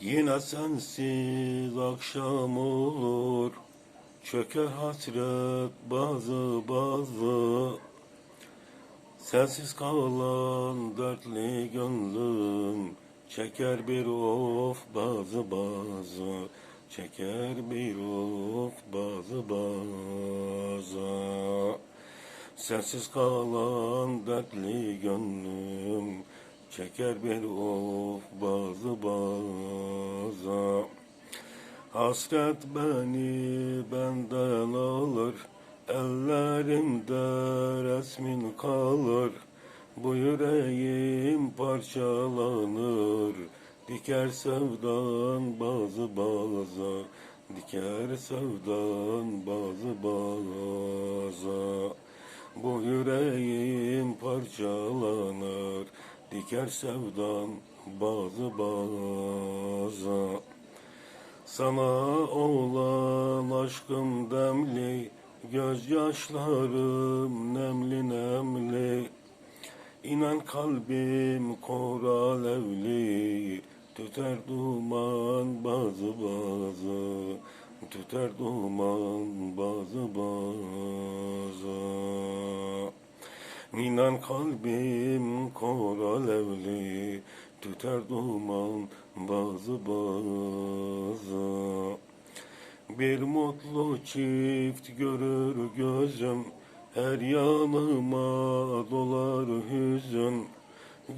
Yine sensiz akşam olur. Çöker hasret bazı bazı. Sensiz kalan dertli gönlüm Çeker bir of bazı bazı. Çeker bir of bazı bazı. Sensiz kalan dertli gönlüm Çeker bir of bazı bazı Hasret beni benden alır Ellerimde resmin kalır. Bu yüreğim parçalanır Diker sevdan bazı bazı Diker sevdan bazı bazı Bu yüreğim parçalanır Diker sevdan bazı bazı sana olan aşkım demli, gözyaşlarım nemli nemli. İnan kalbim kor alevli, tüter duman bazı bazı, tüter duman bazı bazı. İnan kalbim tüter duman bazı bazı. Bir mutlu çift görür gözüm, her yanıma dolar hüzün.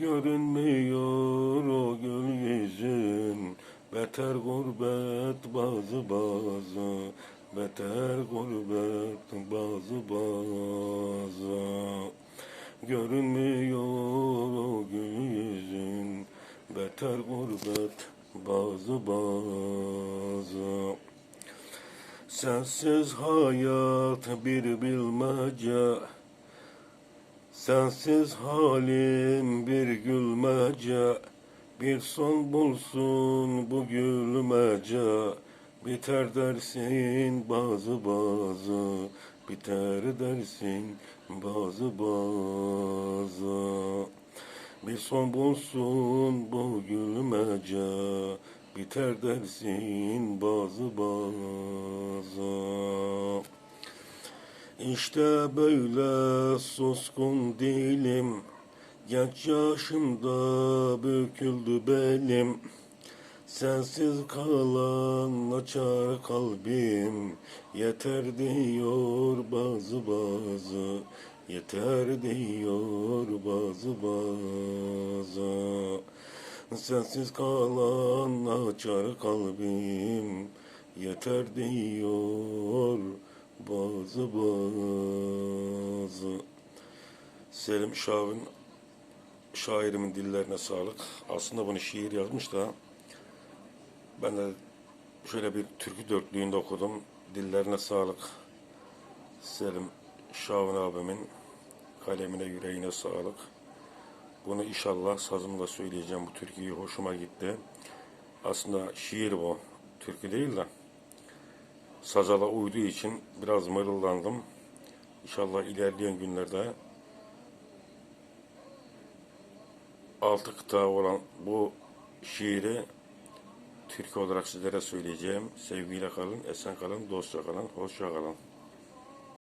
Görünmüyor o gül yüzün, beter gurbet bazı bazı, beter gurbet bazı bazı. Görünmüyor o gül yüzün, beter gurbet bazı bazı. Sensiz hayat bir bilmece, sensiz halim bir gülmece. Bir son bulsun bu gülmece, biter dersin bazı bazı, biter dersin bazı bazı. Bir son bulsun bu gülmece, biter dersin bazı bazı. İşte böyle suskun dilim, genç yaşımda büküldü belim. Sensiz kalan açar kalbim, yeter diyor bazı bazı. Yeter diyor bazı bazı Sensiz kalan açar kalbim Yeter diyor bazı bazı Selim Şav'ın şairimin dillerine sağlık. Aslında bunu şiir yazmış da ben de şöyle bir türkü dörtlüğünde okudum. Dillerine sağlık. Selim Şavun abimin kalemine yüreğine sağlık. Bunu inşallah sazımla söyleyeceğim. Bu türküyü hoşuma gitti. Aslında şiir bu. Türkü değil de. Sazala uyduğu için biraz mırıldandım. İnşallah ilerleyen günlerde altı kıta olan bu şiiri türkü olarak sizlere söyleyeceğim. Sevgiyle kalın, esen kalın, dostça kalın, hoşça kalın.